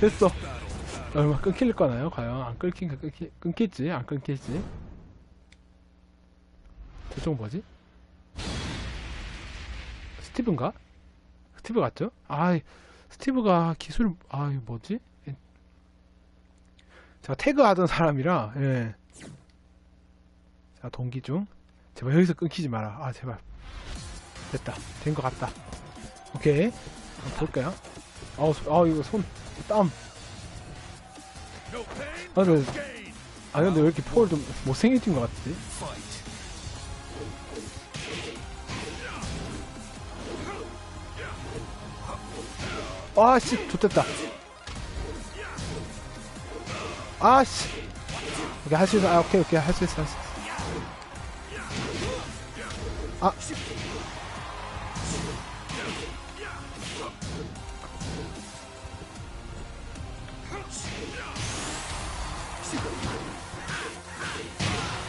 됐어. 얼마 끊길 거나요? 과연 안 끊긴 끊기, 끊겠지? 안 끊겠지? 저쪽 뭐지? 스티브인가? 스티브 같죠? 아, 스티브가 기술 아 이거 뭐지? 예. 제가 태그 하던 사람이라 예. 자 동기 중 제발 여기서 끊기지 마라. 아 제발 됐다 된 것 같다. 오케이 볼까요? 아우 소- 아 이거 손 땀. 아 근데 아 근데 왜 이렇게 폴 좀 못생겨진 것 같지? 아 씨 좋됐다. 아 씨. 오케이 할 수 있어. 아 오케이 오케이. 할 수 있어 할 수 있어. 아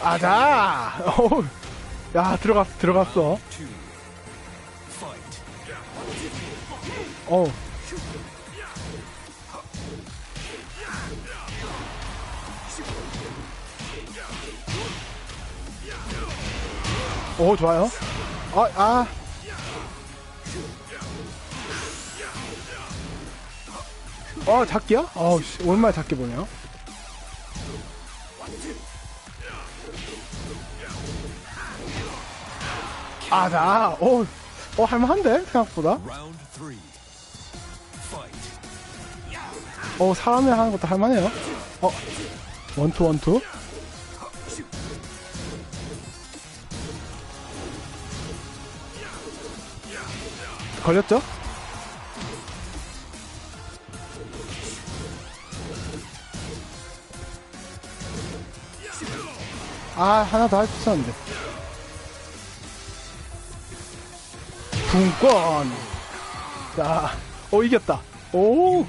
아자. 어우. 야 들어갔어 들어갔어. 어우. 오 좋아요. 아 아. 어 작기야? 어우 씨. 오랜만에 작게 보네요 아 나 어, 어 할만한데? 생각보다. 어 사람이 하는 것도 할만해요. 어 원투 원투 걸렸죠? 아 하나 더 할 수 있었는데. 분권. 자, 어 이겼다. 오